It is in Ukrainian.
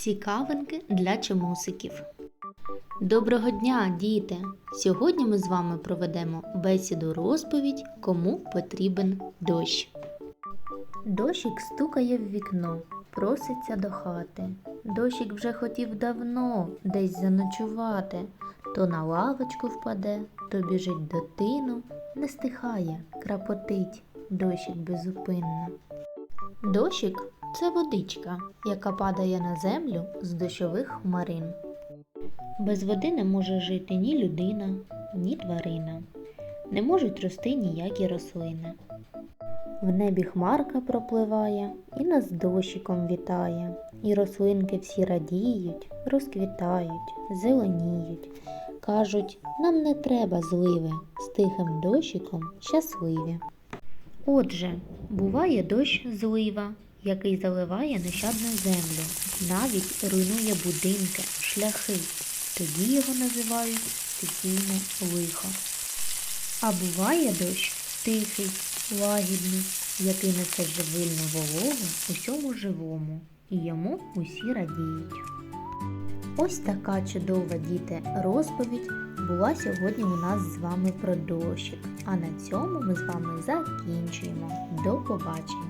Цікавинки для чомусиків. Доброго дня, діти! Сьогодні ми з вами проведемо бесіду розповідь, кому потрібен дощ. Дощик стукає в вікно, проситься до хати. Дощик вже хотів давно десь заночувати, то на лавочку впаде, то біжить до тину, не стихає, крапотить дощик безупинно. Дощик це водичка, яка падає на землю з дощових хмарин. Без води не може жити ні людина, ні тварина. Не можуть рости ніякі рослини. В небі хмарка пропливає і нас дощиком вітає. І рослинки всі радіють, розквітають, зеленіють. Кажуть, нам не треба зливи, з тихим дощиком щасливі. Отже, буває дощ злива, який заливає нещадну землю, навіть руйнує будинки, шляхи. Тоді його називають стихійне лихо. А буває дощ тихий, лагідний, який несе живильну вологу усьому живому, і йому усі радіють. Ось така чудова діти розповідь була сьогодні у нас з вами про дощик. А на цьому ми з вами закінчуємо. До побачення!